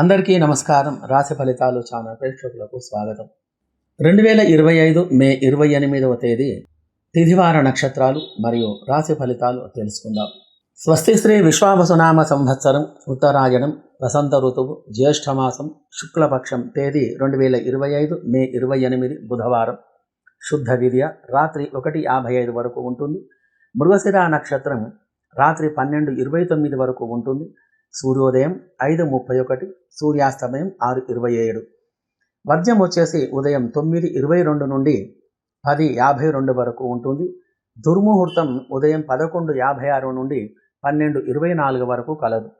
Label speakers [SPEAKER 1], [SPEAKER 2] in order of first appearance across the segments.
[SPEAKER 1] అందరికీ నమస్కారం. రాశి ఫలితాలు ఛానల్ ప్రేక్షకులకు స్వాగతం. రెండు వేల ఇరవై ఐదు మే ఇరవై ఎనిమిదవ తేదీ తిథివార నక్షత్రాలు మరియు రాశి ఫలితాలు తెలుసుకుందాం. స్వస్తి శ్రీ విశ్వావసునామ సంవత్సరం ఉత్తరాయణం వసంత ఋతువు జ్యేష్ఠమాసం శుక్లపక్షం తేదీ రెండు వేల ఇరవై ఐదు మే ఇరవై ఎనిమిది బుధవారం. శుద్ధ విద్య రాత్రి ఒకటి యాభై ఐదు వరకు ఉంటుంది. మృగశిర నక్షత్రం రాత్రి పన్నెండు ఇరవై తొమ్మిది వరకు ఉంటుంది. సూర్యోదయం ఐదు ముప్పై ఒకటి సూర్యాస్తమయం ఆరు ఇరవై ఏడు. వర్జం వచ్చేసి ఉదయం తొమ్మిది ఇరవై రెండు నుండి పది యాభై రెండు వరకు ఉంటుంది. దుర్ముహూర్తం ఉదయం పదకొండు యాభై ఆరు నుండి పన్నెండు ఇరవై నాలుగు వరకు కలదు.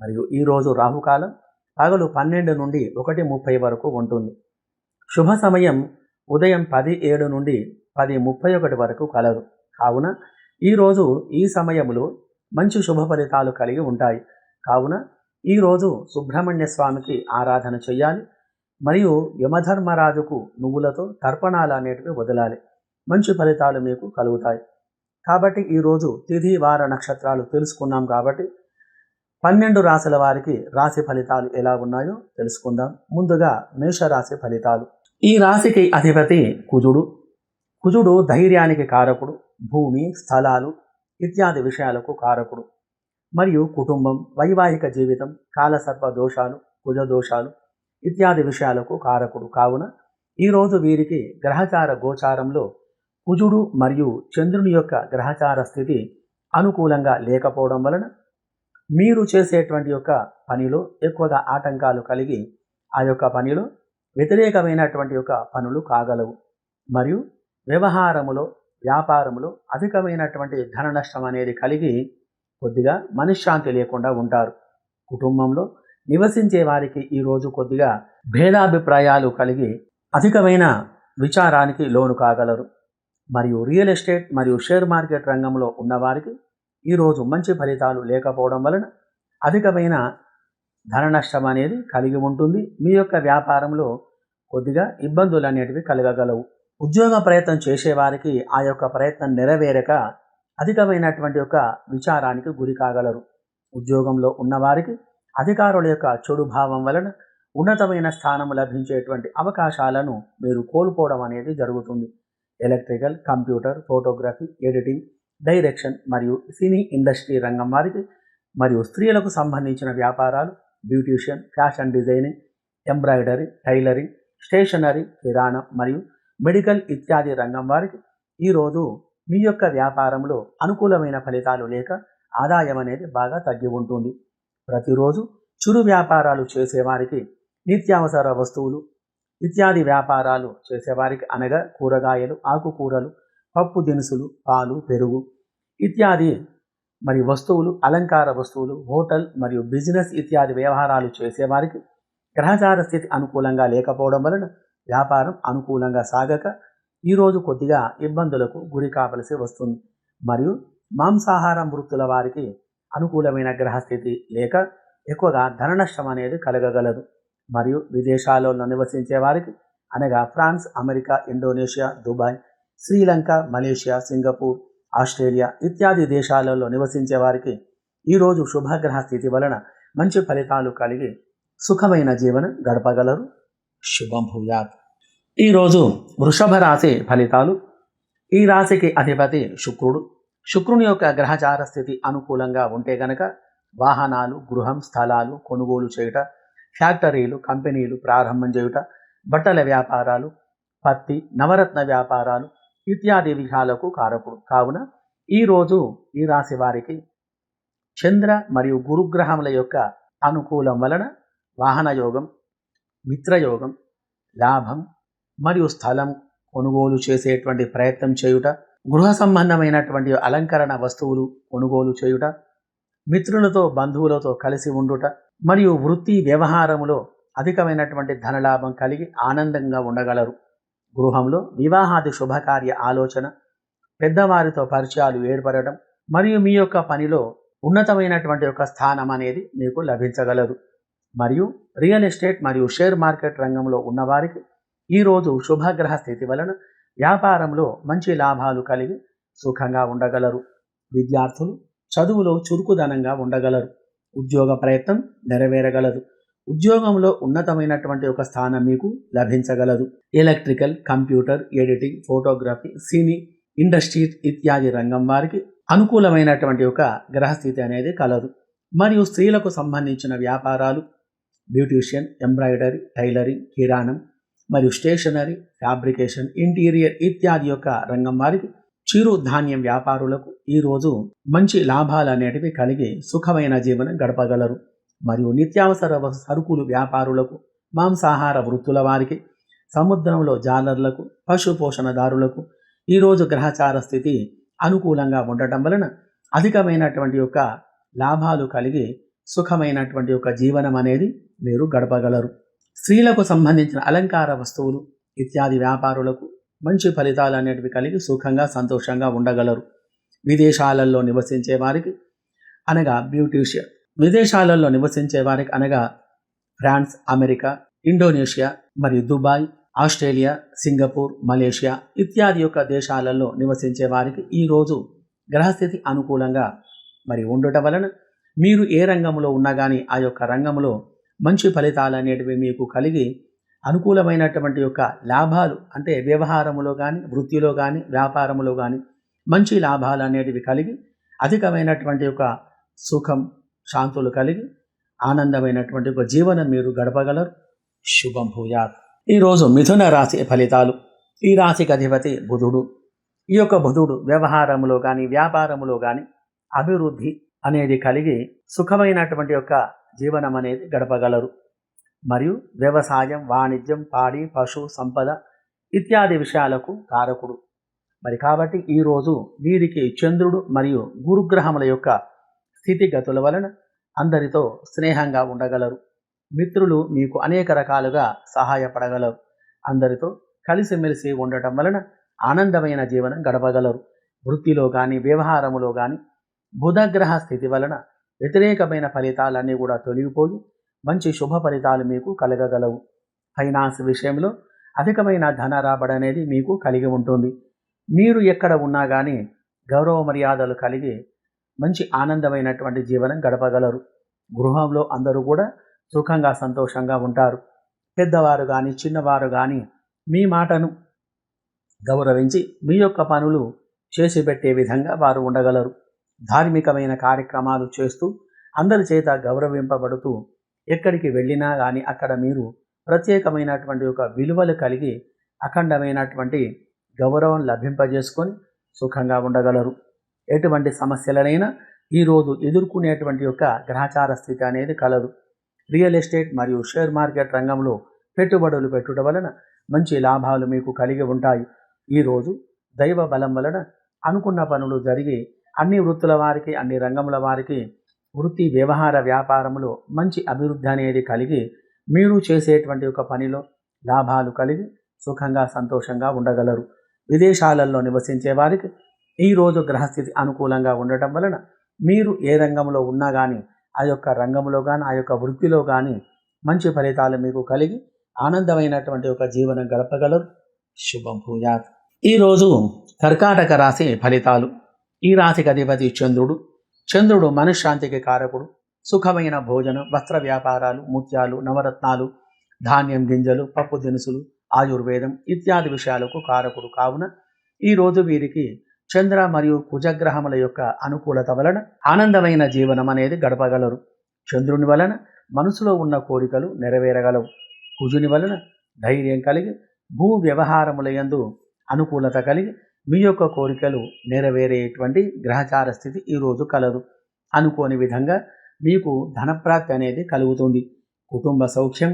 [SPEAKER 1] మరియు ఈరోజు రాహుకాలం పగలు పన్నెండు నుండి ఒకటి ముప్పై వరకు ఉంటుంది. శుభ సమయం ఉదయం పది ఏడు నుండి పది ముప్పై ఒకటి వరకు కలదు. కావున ఈరోజు ఈ సమయంలో మంచి శుభ ఫలితాలు కలిగి ఉంటాయి. కావున ఈరోజు సుబ్రహ్మణ్య స్వామికి ఆరాధన చెయ్యాలి. మరియు యమధర్మరాజుకు నువ్వులతో తర్పణాలు అనేటివి వదలాలి. మంచి ఫలితాలు మీకు కలుగుతాయి. కాబట్టి ఈరోజు తిథి వార నక్షత్రాలు తెలుసుకున్నాం కాబట్టి పన్నెండు రాశుల వారికి రాశి ఫలితాలు ఎలా ఉన్నాయో తెలుసుకుందాం. ముందుగా మేషరాశి ఫలితాలు. ఈ రాశికి అధిపతి కుజుడు. కుజుడు ధైర్యానికి కారకుడు. భూమి స్థలాలు ఇత్యాది విషయాలకు కారకుడు. మరియు కుటుంబం వైవాహిక జీవితం కాలసర్ప దోషాలు కుజ దోషాలు ఇత్యాది విషయాలకు కారకుడు. కావున ఈరోజు వీరికి గ్రహచార గోచారంలో కుజుడు మరియు చంద్రుని యొక్క గ్రహచార స్థితి అనుకూలంగా లేకపోవడం వలన మీరు చేసేటువంటి యొక్క పనిలో ఎక్కువగా ఆటంకాలు కలిగి ఆ యొక్క పనిలో వ్యతిరేకమైనటువంటి యొక్క పనులు కాగలవు. మరియు వ్యవహారములో వ్యాపారములో అధికమైనటువంటి ధన నష్టం అనేది కలిగి కొద్దిగా మనశ్శాంతి లేకుండా ఉంటారు. కుటుంబంలో నివసించే వారికి ఈరోజు కొద్దిగా భేదాభిప్రాయాలు కలిగి అధికమైన విచారానికి లోను కాగలరు. మరియు రియల్ ఎస్టేట్ మరియు షేర్ మార్కెట్ రంగంలో ఉన్నవారికి ఈరోజు మంచి ఫలితాలు లేకపోవడం వలన అధికమైన ధన నష్టం అనేది కలిగి ఉంటుంది. మీ యొక్క వ్యాపారంలో కొద్దిగా ఇబ్బందులు అనేటివి కలగగలవు. ఉద్యోగ ప్రయత్నం చేసేవారికి ఆ యొక్క ప్రయత్నం నెరవేరక అధికమైనటువంటి యొక్క విచారానికి గురి కాగలరు. ఉద్యోగంలో ఉన్నవారికి అధికారుల యొక్క చెడు భావం వలన ఉన్నతమైన స్థానం లభించేటువంటి అవకాశాలను మీరు కోల్పోవడం అనేది జరుగుతుంది. Electrical computer photography editing direction మరియు సినీ ఇండస్ట్రీ రంగం వారికి మరియు స్త్రీలకు సంబంధించిన వ్యాపారాలు beautician fashion designing embroidery tailoring stationery కిరాణం మరియు మెడికల్ ఇత్యాది రంగం వారికి ఈరోజు మీ యొక్క వ్యాపారంలో అనుకూలమైన ఫలితాలు లేక ఆదాయం అనేది బాగా తగ్గి ఉంటుంది. ప్రతిరోజు చిరు వ్యాపారాలు చేసేవారికి నిత్యావసర వస్తువులు ఇత్యాది వ్యాపారాలు చేసేవారికి అనగా కూరగాయలు ఆకుకూరలు పప్పు దినుసులు పాలు పెరుగు ఇత్యాది మరి వస్తువులు అలంకార వస్తువులు హోటల్ మరియు బిజినెస్ ఇత్యాది వ్యవహారాలు చేసేవారికి గ్రహచార స్థితి అనుకూలంగా లేకపోవడం వలన వ్యాపారం అనుకూలంగా సాగక ఈరోజు కొద్దిగా ఇబ్బందులకు గురి కావలసి వస్తుంది. మరియు మాంసాహారం వృత్తుల వారికి అనుకూలమైన గ్రహస్థితి లేక ఎక్కువగా ధన నష్టం అనేది కలగగలదు. మరియు విదేశాలలో నివసించే వారికి అనగా France America Indonesia Dubai Sri Lanka Malaysia Singapore Australia ఇత్యాది దేశాలలో నివసించే వారికి ఈరోజు శుభగ్రహ స్థితి వలన మంచి ఫలితాలు కలిగి సుఖమైన జీవనం గడపగలరు. శుభం భూయాత్. ఈరోజు వృషభ రాశి ఫలితాలు. ఈ రాశికి అధిపతి శుక్రుడు. శుక్రుని యొక్క గ్రహచార స్థితి అనుకూలంగా ఉంటే గనక వాహనాలు గృహం స్థలాలు కొనుగోలు చేయుట ఫ్యాక్టరీలు కంపెనీలు ప్రారంభం చేయుట బట్టల వ్యాపారాలు పత్తి నవరత్న వ్యాపారాలు ఇత్యాది విషయాలకు కారకుడు కావున ఈరోజు ఈ రాశి వారికి చంద్ర మరియు గురుగ్రహముల యొక్క అనుకూలం వలన వాహన యోగం మిత్రయోగం లాభం మరియు స్థలం కొనుగోలు చేసేటువంటి ప్రయత్నం చేయుట గృహ సంబంధమైనటువంటి అలంకరణ వస్తువులు కొనుగోలు చేయుట మిత్రులతో బంధువులతో కలిసి ఉండుట మరియు వృత్తి వ్యవహారములో అధికమైనటువంటి ధనలాభం కలిగి ఆనందంగా ఉండగలరు. గృహంలో వివాహాది శుభకార్య ఆలోచన పెద్దవారితో పరిచయాలు ఏర్పడటం మరియు మీ యొక్క పనిలో ఉన్నతమైనటువంటి యొక్క స్థానం అనేది మీకు లభించగలదు. మరియు రియల్ ఎస్టేట్ మరియు షేర్ మార్కెట్ రంగంలో ఉన్నవారికి ఈరోజు శుభగ్రహ స్థితి వలన వ్యాపారంలో మంచి లాభాలు కలిగి సుఖంగా ఉండగలరు. విద్యార్థులు చదువులో చురుకుదనంగా ఉండగలరు. ఉద్యోగ ప్రయత్నం నెరవేరగలదు. ఉద్యోగంలో ఉన్నతమైనటువంటి ఒక స్థానం మీకు లభించగలదు. Electrical computer editing photography cine industry ఇత్యాది రంగం వారికి అనుకూలమైనటువంటి ఒక గ్రహస్థితి అనేది కలదు. మరియు స్త్రీలకు సంబంధించిన వ్యాపారాలు బ్యూటీషియన్ ఎంబ్రాయిడరీ టైలరింగ్ కిరాణం మరియు స్టేషనరీ ఫ్యాబ్రికేషన్ ఇంటీరియర్ ఇత్యాది యొక్క రంగం వారికి చిరు ధాన్యం వ్యాపారులకు ఈరోజు మంచి లాభాలు అనేటివి కలిగి సుఖమైన జీవనం గడపగలరు. మరియు నిత్యావసర సరుకులు వ్యాపారులకు మాంసాహార వృత్తుల వారికి సముద్రంలో జాలర్లకు పశు పోషణదారులకు ఈరోజు గ్రహచార స్థితి అనుకూలంగా ఉండటం వలన అధికమైనటువంటి యొక్క లాభాలు కలిగి సుఖమైనటువంటి యొక్క జీవనం అనేది మీరు గడపగలరు. స్త్రీలకు సంబంధించిన అలంకార వస్తువులు ఇత్యాది వ్యాపారులకు మంచి ఫలితాలు అనేటివి కలిగి సుఖంగా సంతోషంగా ఉండగలరు. విదేశాలలో నివసించే వారికి అనగా బ్యూటీషియన్. విదేశాలలో నివసించే వారికి అనగా ఫ్రాన్స్ అమెరికా ఇండోనేషియా మరియు దుబాయ్ ఆస్ట్రేలియా సింగపూర్ మలేషియా ఇత్యాది యొక్క దేశాలలో నివసించే వారికి ఈరోజు గ్రహస్థితి అనుకూలంగా మరి ఉండటం వలన మీరు ఏ రంగంలో ఉన్నా కానీ ఆ యొక్క రంగంలో మంచి ఫలితాలు అనేటివి మీకు కలిగి అనుకూలమైనటువంటి యొక్క లాభాలు అంటే వ్యవహారములో కానీ వృత్తిలో కానీ వ్యాపారములో కానీ మంచి లాభాలు అనేటివి కలిగి అధికమైనటువంటి యొక్క సుఖం శాంతులు కలిగి ఆనందమైనటువంటి ఒక జీవనం మీరు గడపగలరు. శుభం భూయాత్. ఈరోజు మిథున రాశి ఫలితాలు. ఈ రాశికి అధిపతి బుధుడు. ఈ యొక్క బుధుడు వ్యవహారములో కానీ వ్యాపారములో కానీ అభివృద్ధి అనేది కలిగి సుఖమైనటువంటి యొక్క జీవనం అనేది గడపగలరు. మరియు వ్యవసాయం వాణిజ్యం పాడి పశు సంపద ఇత్యాది విషయాలకు కారకుడు. మరి కాబట్టి ఈరోజు వీరికి చంద్రుడు మరియు గురుగ్రహముల యొక్క స్థితిగతుల వలన అందరితో స్నేహంగా ఉండగలరు. మిత్రులు మీకు అనేక రకాలుగా సహాయపడగలరు. అందరితో కలిసిమెలిసి ఉండటం వలన ఆనందమైన జీవనం గడపగలరు. వృత్తిలో కానీ వ్యవహారములో కానీ బుధగ్రహ స్థితి వలన వ్యతిరేకమైన ఫలితాలన్నీ కూడా తొలగిపోయి మంచి శుభ ఫలితాలు మీకు కలగగలవు. ఫైనాన్స్ విషయంలో అధికమైన ధన రాబడి అనేది మీకు కలిగి ఉంటుంది. మీరు ఎక్కడ ఉన్నా కానీ గౌరవ మర్యాదలు కలిగి మంచి ఆనందమైనటువంటి జీవనం గడపగలరు. గృహంలో అందరూ కూడా సుఖంగా సంతోషంగా ఉంటారు. పెద్దవారు కానీ చిన్నవారు కానీ మీ మాటను గౌరవించి మీ యొక్క పనులు చేసి పెట్టే విధంగా వారు ఉండగలరు. ధార్మికమైన కార్యక్రమాలు చేస్తూ అందరి చేత గౌరవింపబడుతూ ఎక్కడికి వెళ్ళినా కానీ అక్కడ మీరు ప్రత్యేకమైనటువంటి ఒక విలువలు కలిగి అఖండమైనటువంటి గౌరవం లభింపజేసుకొని సుఖంగా ఉండగలరు. ఎటువంటి సమస్యలనైనా ఈరోజు ఎదుర్కొనేటువంటి యొక్క గ్రహచార స్థితి అనేది కలదు. రియల్ ఎస్టేట్ మరియు షేర్ మార్కెట్ రంగంలో పెట్టుబడులు పెట్టుట వలన మంచి లాభాలు మీకు కలిగి ఉంటాయి. ఈరోజు దైవ బలం వలన అనుకున్న పనులు జరిగి అన్ని వృత్తుల వారికి అన్ని రంగముల వారికి వృత్తి వ్యవహార వ్యాపారములో మంచి అభివృద్ధి అనేది కలిగి మీరు చేసేటువంటి ఒక పనిలో లాభాలు కలిగి సుఖంగా సంతోషంగా ఉండగలరు. విదేశాలలో నివసించే వారికి ఈరోజు గ్రహస్థితి అనుకూలంగా ఉండటం వలన మీరు ఏ రంగంలో ఉన్నా కానీ ఆ యొక్క రంగంలో కానీ ఆ యొక్క వృత్తిలో కానీ మంచి ఫలితాలు మీకు కలిగి ఆనందమైనటువంటి ఒక జీవనం గడపగలరు. శుభం భూయాత్. ఈరోజు కర్కాటక రాశి ఫలితాలు. ఈ రాశికి అధిపతి చంద్రుడు. చంద్రుడు మనశ్శాంతికి కారకుడు. సుఖమైన భోజనం వస్త్ర వ్యాపారాలు ముత్యాలు నవరత్నాలు ధాన్యం గింజలు పప్పు దినుసులు ఆయుర్వేదం ఇత్యాది విషయాలకు కారకుడు కావున ఈరోజు వీరికి చంద్ర మరియు కుజగ్రహముల యొక్క అనుకూలత వలన ఆనందమైన జీవనం అనేది గడపగలరు. చంద్రుని వలన మనసులో ఉన్న కోరికలు నెరవేరగలవు. కుజుని వలన ధైర్యం కలిగి భూ వ్యవహారముల యందు అనుకూలత కలిగి మీ యొక్క కోరికలు నెరవేరేటువంటి గ్రహచార స్థితి ఈరోజు కలదు. అనుకోని విధంగా మీకు ధనప్రాప్తి అనేది కలుగుతుంది. కుటుంబ సౌఖ్యం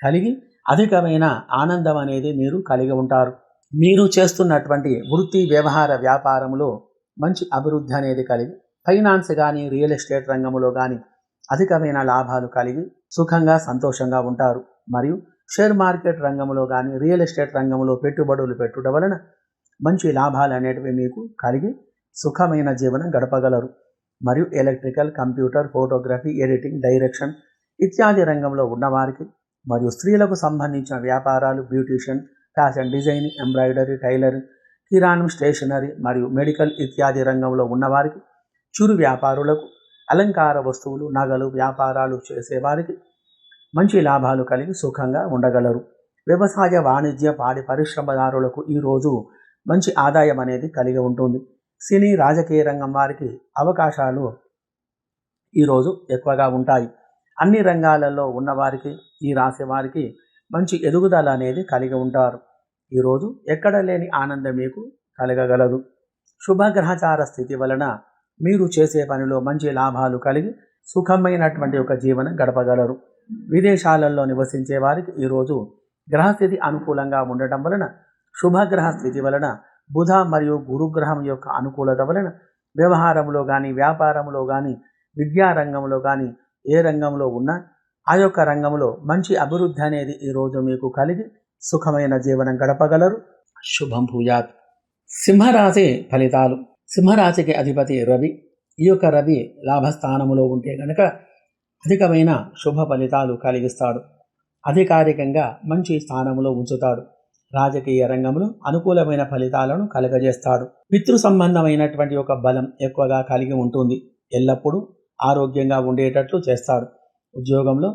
[SPEAKER 1] కలిగి అధికమైన ఆనందం అనేది మీరు కలిగి ఉంటారు. మీరు చేస్తున్నటువంటి వృత్తి వ్యవహార వ్యాపారంలో మంచి అభివృద్ధి అనేది కలిగి ఫైనాన్స్ కానీ రియల్ ఎస్టేట్ రంగంలో కానీ అధికమైన లాభాలు కలిగి సుఖంగా సంతోషంగా ఉంటారు. మరియు షేర్ మార్కెట్ రంగంలో కానీ రియల్ ఎస్టేట్ రంగంలో పెట్టుబడులు పెట్టుట వలన మంచి లాభాలు అనేటివి మీకు కలిగి సుఖమైన జీవనం గడపగలరు. మరియు electrical computer photography editing direction ఇత్యాది రంగంలో ఉన్నవారికి మరియు స్త్రీలకు సంబంధించిన వ్యాపారాలు beautician fashion design embroidery tailoring కిరాణం స్టేషనరీ మరియు మెడికల్ ఇత్యాది రంగంలో ఉన్నవారికి చురు వ్యాపారులకు అలంకార వస్తువులు నగలు వ్యాపారాలు చేసేవారికి మంచి లాభాలు కలిగి సుఖంగా ఉండగలరు. వ్యవసాయ వాణిజ్య పాడి పరిశ్రమదారులకు ఈరోజు మంచి ఆదాయం అనేది కలిగి ఉంటుంది. సినీ రాజకీయ రంగం వారికి అవకాశాలు ఈరోజు ఎక్కువగా ఉంటాయి. అన్ని రంగాలలో ఉన్నవారికి ఈ రాశి వారికి మంచి ఎదుగుదల అనేది కలిగి ఉంటారు. ఈరోజు ఎక్కడ లేని ఆనందం మీకు కలగగలదు. శుభగ్రహచార స్థితి వలన మీరు చేసే పనిలో మంచి లాభాలు కలిగి సుఖమైనటువంటి ఒక జీవనం గడపగలరు. విదేశాలలో నివసించే వారికి ఈరోజు గ్రహస్థితి అనుకూలంగా ఉండటం వలన శుభగ్రహ స్థితి వలన బుధ మరియు గురుగ్రహం యొక్క అనుకూలత వలన వ్యవహారంలో కానీ వ్యాపారంలో కానీ విద్యా రంగంలో కానీ ఏ రంగంలో ఉన్నా ఆ యొక్క రంగంలో మంచి అభివృద్ధి అనేది ఈరోజు మీకు కలిగి సుఖమైన జీవనం గడపగలరు. శుభం భూయాత్. సింహరాశి ఫలితాలు. సింహరాశికి అధిపతి రవి. ఈ యొక్క రవి లాభస్థానములో ఉంటే కనుక అధికమైన శుభ ఫలితాలు కలిగిస్తాడు. అధికారికంగా మంచి స్థానంలో ఉంచుతాడు. రాజకీయ రంగంలో అనుకూలమైన ఫలితాలను కలగజేస్తాడు. పితృ సంబంధమైనటువంటి ఒక బలం ఎక్కువగా కలిగి ఉంటుంది. ఎల్లప్పుడూ ఆరోగ్యంగా ఉండేటట్లు చేస్తాడు. ఉద్యోగంలో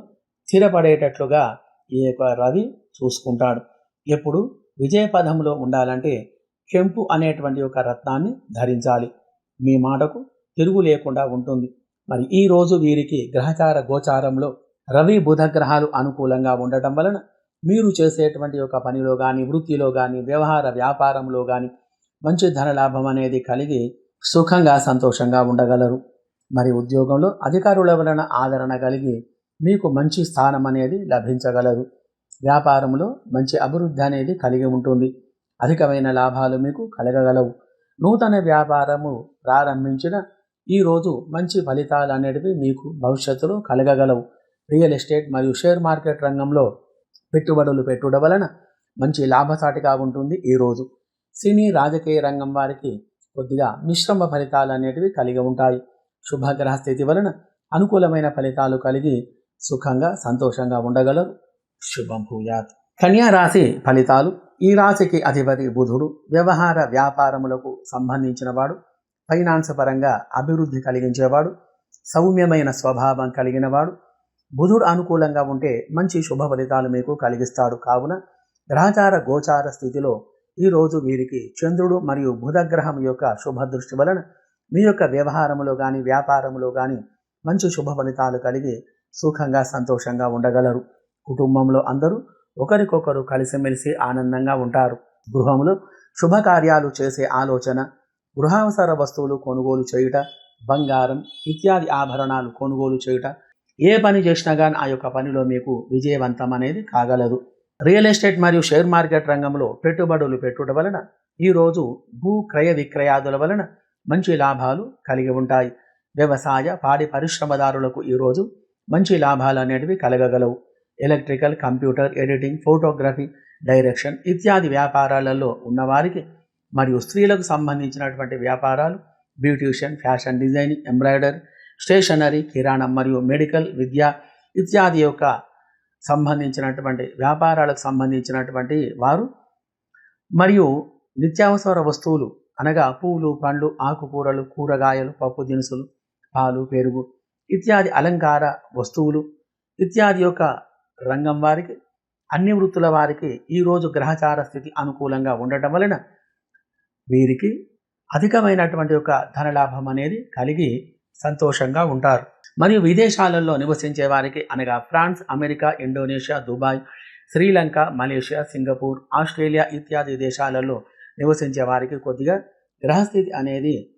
[SPEAKER 1] స్థిరపడేటట్లుగా ఈ యొక్క రవి చూసుకుంటాడు. ఎప్పుడు విజయపథంలో ఉండాలంటే కెంపు అనేటువంటి ఒక రత్నాన్ని ధరించాలి. మీ మాటకు తిరుగు లేకుండా ఉంటుంది. మరి ఈ రోజు వీరికి గ్రహచార గోచారంలో రవి బుధ గ్రహాలు అనుకూలంగా ఉండటం వలన మీరు చేసేటువంటి ఒక పనిలో కానీ వృత్తిలో కానీ వ్యవహార వ్యాపారంలో కానీ మంచి ధనలాభం అనేది కలిగి సుఖంగా సంతోషంగా ఉండగలరు. మరి ఉద్యోగంలో అధికారుల వలన ఆదరణ కలిగి మీకు మంచి స్థానం అనేది లభించగలదు వ్యాపారంలో మంచి అభివృద్ధి అనేది కలిగి ఉంటుంది. అధికమైన లాభాలు మీకు కలగగలవు. నూతన వ్యాపారము ప్రారంభించిన ఈరోజు మంచి ఫలితాలు అనేటివి మీకు భవిష్యత్తులో కలగగలవు. రియల్ ఎస్టేట్ మరియు షేర్ మార్కెట్ రంగంలో పెట్టుబడులు పెట్టుట వలన మంచి లాభసాటిగా ఉంటుంది ఈరోజు సినీ రాజకీయ రంగం వారికి కొద్దిగా మిశ్రమ ఫలితాలు అనేటివి కలిగి ఉంటాయి. శుభగ్రహ స్థితి వలన అనుకూలమైన ఫలితాలు కలిగి సుఖంగా సంతోషంగా ఉండగలరు. శుభం భూయాత్. కన్యా రాశి ఫలితాలు. ఈ రాశికి అధిపతి బుధుడు. వ్యవహార వ్యాపారములకు సంబంధించినవాడు. ఫైనాన్స్ పరంగా అభివృద్ధి కలిగించేవాడు. సౌమ్యమైన స్వభావం కలిగినవాడు. బుధుడు అనుకూలంగా ఉంటే మంచి శుభ ఫలితాలు మీకు కలిగిస్తాడు. కావున గ్రహచార గోచార స్థితిలో ఈరోజు వీరికి చంద్రుడు మరియు బుధగ్రహం యొక్క శుభ దృష్టి వలన మీ యొక్క వ్యవహారములో కానీ వ్యాపారములో కానీ మంచి శుభ ఫలితాలు కలిగి సుఖంగా సంతోషంగా ఉండగలరు. కుటుంబంలో అందరూ ఒకరికొకరు కలిసిమెలిసి ఆనందంగా ఉంటారు. గృహంలో శుభకార్యాలు చేసే ఆలోచన గృహావసర వస్తువులు కొనుగోలు చేయుట బంగారం ఇత్యాది ఆభరణాలు కొనుగోలు చేయుట ఏ పని చేసినా కానీ ఆ యొక్క పనిలో మీకు విజయవంతం అనేది కాగలదు. రియల్ ఎస్టేట్ మరియు షేర్ మార్కెట్ రంగంలో పెట్టుబడులు పెట్టుట వలన ఈరోజు భూ క్రయ విక్రయాదుల వలన మంచి లాభాలు కలిగి ఉంటాయి. వ్యవసాయ పాడి పరిశ్రమదారులకు ఈరోజు మంచి లాభాలు అనేటివి కలగగలవు. Electrical computer editing photography direction ఇత్యాది వ్యాపారాలలో ఉన్నవారికి మరియు స్త్రీలకు సంబంధించినటువంటి వ్యాపారాలు beautician fashion designing embroidery stationery కిరాణం మరియు మెడికల్ విద్య ఇత్యాది యొక్క సంబంధించినటువంటి వ్యాపారాలకు సంబంధించినటువంటి వారు మరియు నిత్యావసర వస్తువులు అనగా పూలు పండ్లు ఆకుకూరలు కూరగాయలు పప్పు దినుసులు పాలు పెరుగు ఇత్యాది అలంకార వస్తువులు ఇత్యాది యొక్క రంగం వారికి అన్ని వృత్తుల వారికి ఈరోజు గ్రహచార స్థితి అనుకూలంగా ఉండటం వలన వీరికి అధికమైనటువంటి యొక్క ధనలాభం అనేది కలిగి సంతోషంగా ఉంటారు. మరియు విదేశాలలో నివసించే వారికి అనగా France America Indonesia Dubai Sri Lanka Malaysia Singapore Australia ఇత్యాది దేశాలలో నివసించే వారికి కొద్దిగా గ్రహస్థితి అనేది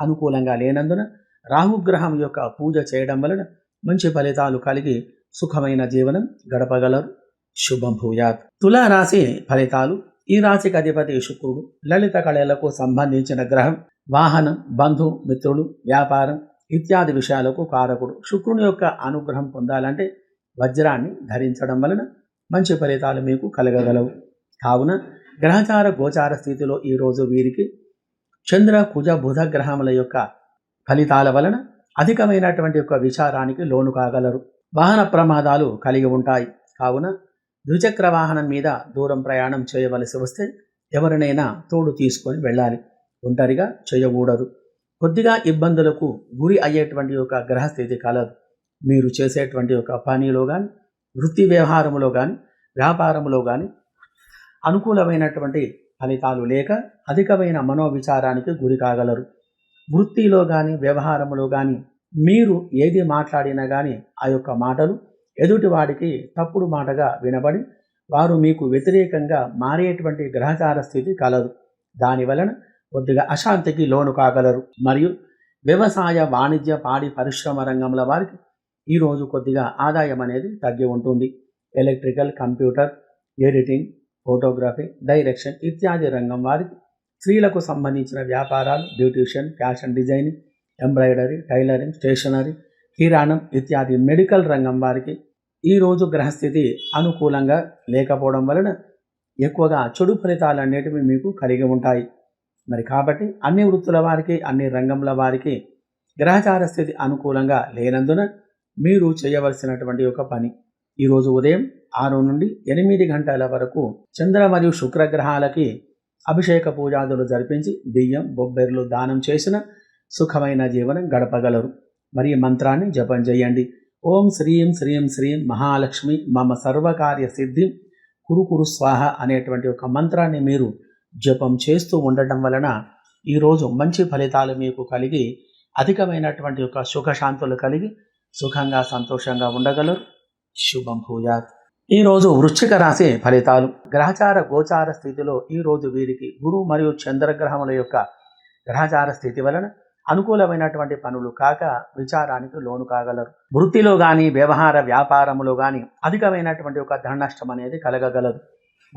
[SPEAKER 1] అనుకూలంగా లేనందున రాహుగ్రహం యొక్క పూజ చేయడం వలన మంచి ఫలితాలు కలిగి సుఖమైన జీవనం గడపగలరు. శుభం భూయాత్. తులారాశి ఫలితాలు. ఈ రాశికి అధిపతి శుక్రుడు. లలిత కళలకు సంబంధించిన గ్రహం. వాహనం బంధు మిత్రులు వ్యాపారం ఇత్యాది విషయాలకు కారకుడు శుక్రుని యొక్క అనుగ్రహం పొందాలంటే వజ్రాన్ని ధరించడం వలన మంచి ఫలితాలు మీకు కలగగలవు. కావున గ్రహచార గోచార స్థితిలో ఈరోజు వీరికి చంద్ర కుజ బుధ గ్రహముల యొక్క ఫలితాల వలన అధికమైనటువంటి యొక్క విచారానికి లోను కాగలరు. వాహన ప్రమాదాలు కలిగి ఉంటాయి. కావున ద్విచక్ర వాహనం మీద దూరం ప్రయాణం చేయవలసి వస్తే ఎవరినైనా తోడు తీసుకొని వెళ్ళాలి. ఒంటరిగా చేయకూడదు. కొద్దిగా ఇబ్బందులకు గురి అయ్యేటువంటి ఒక గ్రహస్థితి కలదు. మీరు చేసేటువంటి ఒక పనిలో కానీ వృత్తి వ్యవహారములో కానీ వ్యాపారంలో కానీ అనుకూలమైనటువంటి ఫలితాలు లేక అధికమైన మనోవిచారానికి గురి కాగలరు. వృత్తిలో కానీ వ్యవహారంలో కానీ మీరు ఏది మాట్లాడినా కానీ ఆ యొక్క మాటలు ఎదుటివాడికి తప్పుడు మాటగా వినబడి వారు మీకు వ్యతిరేకంగా మారేటువంటి గ్రహచార స్థితి కలదు. దానివలన కొద్దిగా అశాంతికి లోను కాగలరు. మరియు వ్యవసాయ వాణిజ్య పాడి పరిశ్రమ రంగంలో వారికి ఈరోజు కొద్దిగా ఆదాయం అనేది తగ్గి ఉంటుంది. Electrical computer editing photography direction ఇత్యాది రంగం వారికి స్త్రీలకు సంబంధించిన వ్యాపారాలు beautician fashion designing embroidery tailoring stationery కిరాణం ఇత్యాది మెడికల్ రంగం వారికి ఈరోజు గ్రహస్థితి అనుకూలంగా లేకపోవడం వలన ఎక్కువగా చెడు ఫలితాలు అనేటివి మీకు కలిగి ఉంటాయి. మరి కాబట్టి అన్ని వృత్తుల వారికి అన్ని రంగంల వారికి గ్రహచార స్థితి అనుకూలంగా లేనందున మీరు చేయవలసినటువంటి ఒక పని. ఈరోజు ఉదయం ఆరు నుండి ఎనిమిది గంటల వరకు చంద్ర మరియు శుక్రగ్రహాలకి అభిషేక పూజాదులు జరిపించి బియ్యం బొబ్బెర్లు దానం చేసిన సుఖమైన జీవనం గడపగలరు. మరి మంత్రాన్ని జపం చేయండి. ఓం శ్రీం శ్రీం శ్రీం మహాలక్ష్మి మమ సర్వకార్య సిద్ధి కురుకురు స్వాహ అనేటువంటి ఒక మంత్రాన్ని మీరు జపం చేస్తూ ఉండటం వలన ఈరోజు మంచి ఫలితాలు మీకు కలిగి అధికమైనటువంటి యొక్క సుఖశాంతులు కలిగి సుఖంగా సంతోషంగా ఉండగలరు. శుభం భూయాత్. ఈరోజు వృశ్చిక రాశి ఫలితాలు. గ్రహచార గోచార స్థితిలో ఈరోజు వీరికి గురు మరియు చంద్రగ్రహముల యొక్క గ్రహచార స్థితి వలన అనుకూలమైనటువంటి పనులు కాక విచారానికి లోను కాగలరు. వృత్తిలో కానీ వ్యవహార వ్యాపారములో కానీ అధికమైనటువంటి ఒక ధన నష్టం అనేది కలగగలదు.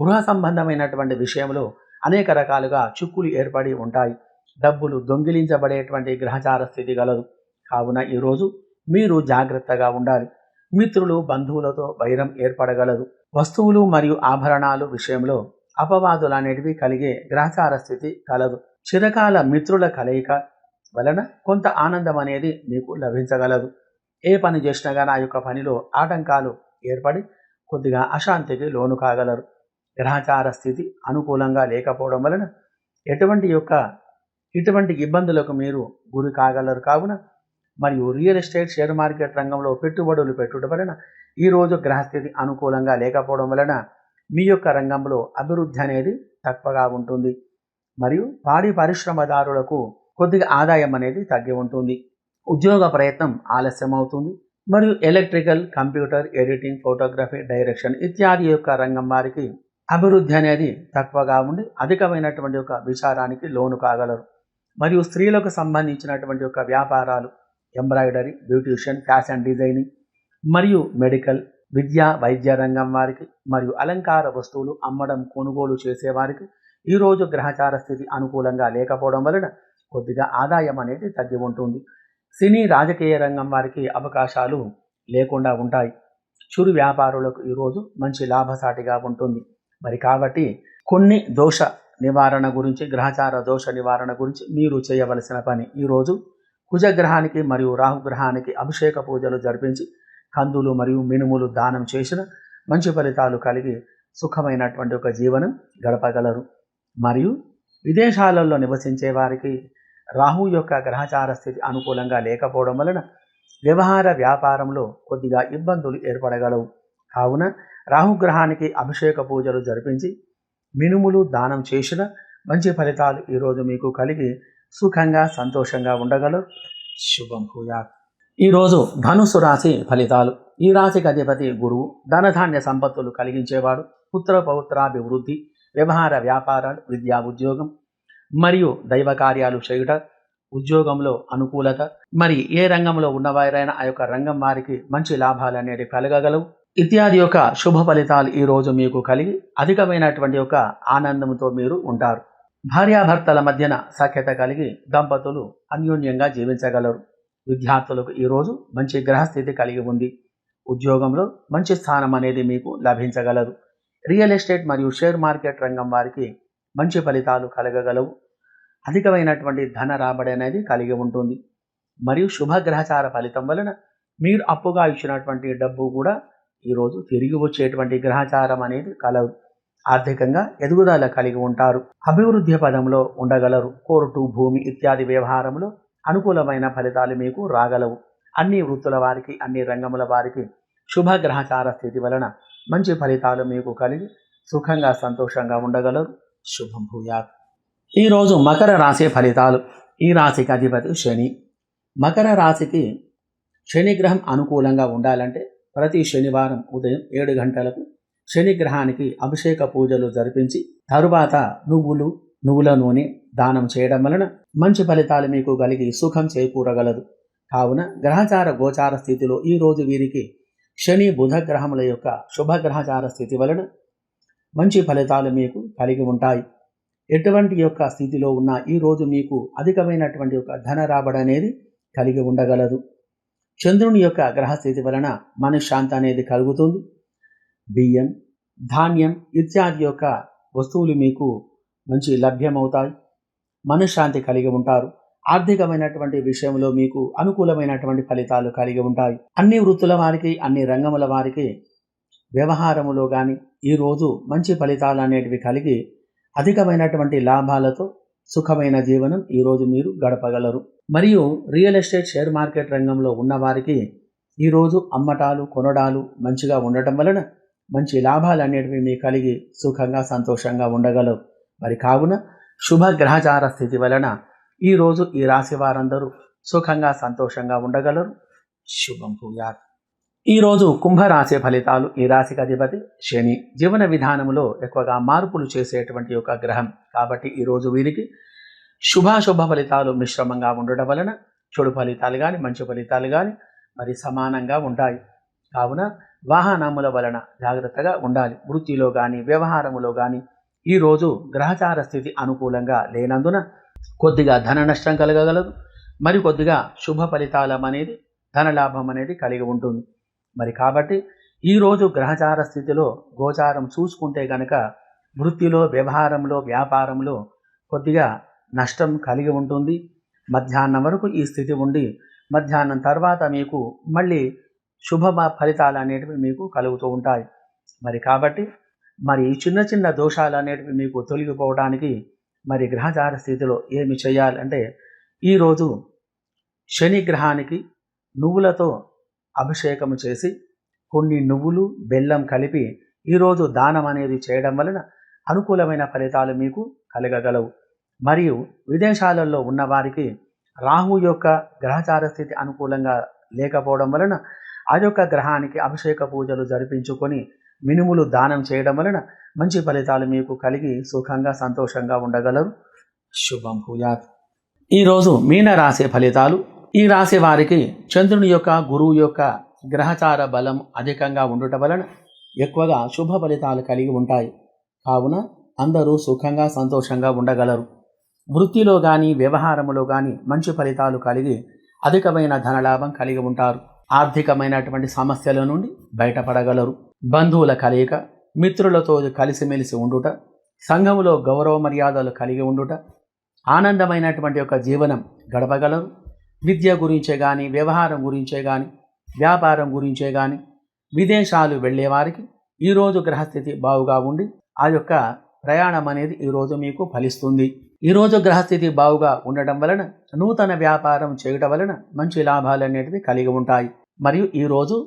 [SPEAKER 1] గృహ సంబంధమైనటువంటి విషయంలో అనేక రకాలుగా చిక్కులు ఏర్పడి ఉంటాయి. డబ్బులు దొంగిలించబడేటువంటి గ్రహచార స్థితి గలదు. కావున ఈరోజు మీరు జాగ్రత్తగా ఉండాలి. మిత్రులు బంధువులతో వైరం ఏర్పడగలదు. వస్తువులు మరియు ఆభరణాలు విషయంలో అపవాదులు అనేటివి కలిగే గ్రహచార స్థితి కలదు. చిరకాల మిత్రుల కలయిక వలన కొంత ఆనందం అనేది మీకు లభించగలదు. ఏ పని చేసినా కానీ ఆ యొక్క పనిలో ఆటంకాలు ఏర్పడి కొద్దిగా అశాంతికి లోను కాగలరు. గ్రహచార స్థితి అనుకూలంగా లేకపోవడం వలన ఎటువంటి యొక్క ఇటువంటి ఇబ్బందులకు మీరు గురి కాగలరు కావున మరియు రియల్ ఎస్టేట్ షేర్ మార్కెట్ రంగంలో పెట్టుబడులు పెట్టుట వలన ఈరోజు గ్రహస్థితి అనుకూలంగా లేకపోవడం వలన మీ యొక్క రంగంలో అభివృద్ధి అనేది తక్కువగా ఉంటుంది. మరియు పాడి పరిశ్రమదారులకు కొద్దిగా ఆదాయం అనేది తగ్గి ఉంటుంది. ఉద్యోగ ప్రయత్నం ఆలస్యం అవుతుంది మరియు electrical computer editing photography direction ఇత్యాది యొక్క రంగం వారికి అభివృద్ధి అనేది తక్కువగా ఉండి అధికమైనటువంటి ఒక విచారానికి లోను కాగలరు. మరియు స్త్రీలకు సంబంధించినటువంటి ఒక వ్యాపారాలు ఎంబ్రాయిడరీ బ్యూటిషియన్ ఫ్యాషన్ డిజైనింగ్ మరియు మెడికల్ విద్యా వైద్య రంగం వారికి మరియు అలంకార వస్తువులు అమ్మడం కొనుగోలు చేసేవారికి ఈరోజు గ్రహచార స్థితి అనుకూలంగా లేకపోవడం వలన కొద్దిగా ఆదాయం అనేది తగ్గి ఉంటుంది. సినీ రాజకీయ రంగం వారికి అవకాశాలు లేకుండా ఉంటాయి. చురు వ్యాపారులకు ఈరోజు మంచి లాభసాటిగా ఉంటుంది. మరి కాబట్టి కొన్ని దోష నివారణ గురించి గ్రహచార దోష నివారణ గురించి మీరు చేయవలసిన పని. ఈరోజు కుజగ్రహానికి మరియు రాహుగ్రహానికి అభిషేక పూజలు జరిపించి కందులు మరియు మినుములు దానం చేసిన మంచి ఫలితాలు కలిగి సుఖమైనటువంటి ఒక జీవనం గడపగలరు. మరియు విదేశాలలో నివసించే వారికి రాహు యొక్క గ్రహచార స్థితి అనుకూలంగా లేకపోవడం వలన వ్యవహార వ్యాపారంలో కొద్దిగా ఇబ్బందులు ఏర్పడగలవు. కావున రాహుగ్రహానికి అభిషేక పూజలు జరిపించి మినుములు దానం చేసిన మంచి ఫలితాలు ఈరోజు మీకు కలిగి సుఖంగా సంతోషంగా ఉండగలరు. శుభం భూయాత్. ఈరోజు ధనుసు రాశి ఫలితాలు. ఈ రాశికి అధిపతి గురువు. ధనధాన్య సంపత్తులు కలిగించేవాడు. పుత్ర పౌత్రాభివృద్ధి వ్యవహార వ్యాపారాలు విద్యా ఉద్యోగం మరియు దైవ కార్యాలు చేయుట ఉద్యోగంలో అనుకూలత. మరి ఏ రంగంలో ఉన్నవారైనా ఆ యొక్క రంగం వారికి మంచి లాభాలు అనేవి కలగగలవు. ఇత్యాది యొక్క శుభ ఫలితాలు ఈ రోజు మీకు కలిగి అధికమైనటువంటి యొక్క ఆనందంతో మీరు ఉంటారు. భార్యాభర్తల మధ్యన సఖ్యత కలిగి దంపతులు అన్యోన్యంగా జీవించగలరు. విద్యార్థులకు ఈరోజు మంచి గ్రహస్థితి కలిగి ఉంది. ఉద్యోగంలో మంచి స్థానం అనేది మీకు లభించగలదు. రియల్ ఎస్టేట్ మరియు షేర్ మార్కెట్ రంగం వారికి మంచి ఫలితాలు కలగగలవు. అధికమైనటువంటి ధన రాబడి అనేది కలిగి ఉంటుంది. మరియు శుభగ్రహచార ఫలితం వలన మీరు అప్పుగా ఇచ్చినటువంటి డబ్బు కూడా ఈరోజు తిరిగి వచ్చేటువంటి గ్రహచారం అనేది కలవు ఆర్థికంగా ఎదుగుదల కలిగి ఉంటారు. అభివృద్ధి పదంలో ఉండగలరు. కోర్టు భూమి ఇత్యాది వ్యవహారంలో అనుకూలమైన ఫలితాలు మీకు రాగలవు. అన్ని వృత్తుల వారికి అన్ని రంగముల వారికి శుభ గ్రహచార స్థితి వలన మంచి ఫలితాలు మీకు కలిగి సుఖంగా సంతోషంగా ఉండగలరు. శుభం భూయాత్. ఈరోజు మకర రాశి ఫలితాలు. ఈ రాశికి అధిపతి శని. మకర రాశికి శని గ్రహం అనుకూలంగా ఉండాలంటే ప్రతి శనివారం ఉదయం ఏడు గంటలకు శని గ్రహానికి అభిషేక పూజలు జరిపించి తరువాత నువ్వులు నువ్వుల నూనె దానం చేయడం వలన మంచి ఫలితాలు మీకు కలిగి సుఖం చేకూరగలదు. కావున గ్రహచార గోచార స్థితిలో ఈ రోజు వీరికి శని బుధ గ్రహముల యొక్క శుభగ్రహచార స్థితి వలన మంచి ఫలితాలు మీకు కలిగి ఉంటాయి. ఎటువంటి యొక్క స్థితిలో ఉన్న ఈరోజు మీకు అధికమైనటువంటి యొక్క ధన రాబడి అనేది కలిగి ఉండగలదు. చంద్రుని యొక్క గ్రహస్థితి వలన మనశ్శాంతి అనేది కలుగుతుంది. బియ్యం ధాన్యం ఇత్యాది యొక్క వస్తువులు మీకు మంచి లభ్యమవుతాయి. మనశ్శాంతి కలిగి ఉంటారు. ఆర్థికమైనటువంటి విషయంలో మీకు అనుకూలమైనటువంటి ఫలితాలు కలిగి ఉంటాయి. అన్ని వృత్తుల వారికి అన్ని రంగముల వారికి వ్యవహారములో కానీ ఈరోజు మంచి ఫలితాలు అనేటివి కలిగి అధికమైనటువంటి లాభాలతో సుఖమైన జీవనం ఈరోజు మీరు గడపగలరు. మరియు రియల్ ఎస్టేట్ షేర్ మార్కెట్ రంగంలో ఉన్నవారికి ఈరోజు అమ్మటాలు కొనడాలు మంచిగా ఉండటం వలన మంచి లాభాలు అనేటివి మీ కలిగి సుఖంగా సంతోషంగా ఉండగలరు. మరి కావున శుభ గ్రహచార స్థితి వలన ఈరోజు ఈ రాశి వారందరూ సుఖంగా సంతోషంగా ఉండగలరు. శుభం భూయాత్. ఈరోజు కుంభరాశి ఫలితాలు ఈ రాశికి అధిపతి శని. జీవన విధానంలో ఎక్కువగా మార్పులు చేసేటువంటి ఒక గ్రహం. కాబట్టి ఈరోజు వీరికి శుభాశుభ ఫలితాలు మిశ్రమంగా ఉండడం వలన చెడు ఫలితాలు కానీ మంచి ఫలితాలు కానీ మరి సమానంగా ఉంటాయి. కావున వాహనముల వలన జాగ్రత్తగా ఉండాలి. వృత్తిలో కానీ వ్యవహారములో కానీ ఈరోజు గ్రహచార స్థితి అనుకూలంగా లేనందున కొద్దిగా ధన నష్టం కలగగలదు. మరి కొద్దిగా శుభ ఫలితాలం అనేది ధనలాభం అనేది కలిగి ఉంటుంది. మరి కాబట్టి ఈరోజు గ్రహచార స్థితిలో గోచారం చూసుకుంటే గనక వృత్తిలో వ్యవహారంలో వ్యాపారంలో కొద్దిగా నష్టం కలిగి ఉంటుంది. మధ్యాహ్నం వరకు ఈ స్థితి ఉండి మధ్యాహ్నం తర్వాత మీకు మళ్ళీ శుభ ఫలితాలు అనేటివి మీకు కలుగుతూ ఉంటాయి. మరి కాబట్టి మరి ఈ చిన్న చిన్న దోషాలు అనేటివి మీకు తొలగిపోవడానికి మరి గ్రహచార స్థితిలో ఏమి చేయాలంటే ఈరోజు శని గ్రహానికి నువ్వులతో అభిషేకం చేసి కొన్ని నువ్వులు బెల్లం కలిపి ఈరోజు దానం అనేది చేయడం వలన అనుకూలమైన ఫలితాలు మీకు కలగగలవు. మరియు విదేశాలలో ఉన్నవారికి రాహు యొక్క గ్రహచార స్థితి అనుకూలంగా లేకపోవడం వలన ఆ యొక్క గ్రహానికి అభిషేక పూజలు జరిపించుకొని మినుములు దానం చేయడం వలన మంచి ఫలితాలు మీకు కలిగి సుఖంగా సంతోషంగా ఉండగలరు. శుభం భూయాత్. ఈరోజు మీనరాశి ఫలితాలు ఈ రాశి వారికి చంద్రుని యొక్క గురువు యొక్క గ్రహచార బలం అధికంగా ఉండటం వలన ఎక్కువగా శుభ ఫలితాలు కలిగి ఉంటాయి. కావున అందరూ సుఖంగా సంతోషంగా ఉండగలరు. వృత్తిలో కానీ వ్యవహారములో కానీ మంచి ఫలితాలు కలిగి అధికమైన ధనలాభం కలిగి ఉంటారు. ఆర్థికమైనటువంటి సమస్యల నుండి బయటపడగలరు. బంధువుల కలయిక మిత్రులతో కలిసిమెలిసి ఉండుట సంఘములో గౌరవ మర్యాదలు కలిగి ఉండుట ఆనందమైనటువంటి యొక్క జీవనం గడపగలరు. విద్య గురించే కానీ వ్యవహారం గురించే కానీ వ్యాపారం గురించే కానీ విదేశాలు వెళ్ళేవారికి ఈరోజు గ్రహస్థితి బావుగా ఉండి ఆ యొక్క ప్రయాణం అనేది ఈరోజు మీకు ఫలిస్తుంది. ఈరోజు గ్రహస్థితి బావుగా ఉండటం వలన నూతన వ్యాపారం చేయటం వలన మంచి లాభాలు అనేటివి కలిగి ఉంటాయి. మరియు ఈరోజు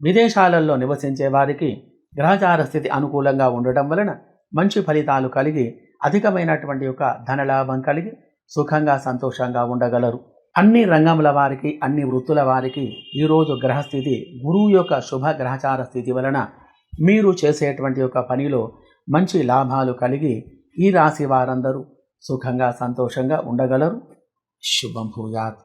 [SPEAKER 1] విదేశాలలో నివసించే వారికి గ్రహచార స్థితి అనుకూలంగా ఉండటం వలన మంచి ఫలితాలు కలిగి అధికమైనటువంటి యొక్క ధనలాభం కలిగి సుఖంగా సంతోషంగా ఉండగలరు. అన్ని రంగముల వారికి అన్ని వృత్తుల వారికి ఈరోజు గ్రహస్థితి గురువు యొక్క శుభ గ్రహచార స్థితి వలన మీరు చేసేటువంటి యొక్క పనిలో మంచి లాభాలు కలిగి ఈ రాశి వారందరూ సుఖంగా సంతోషంగా ఉండగలరు. శుభం భూయాత్.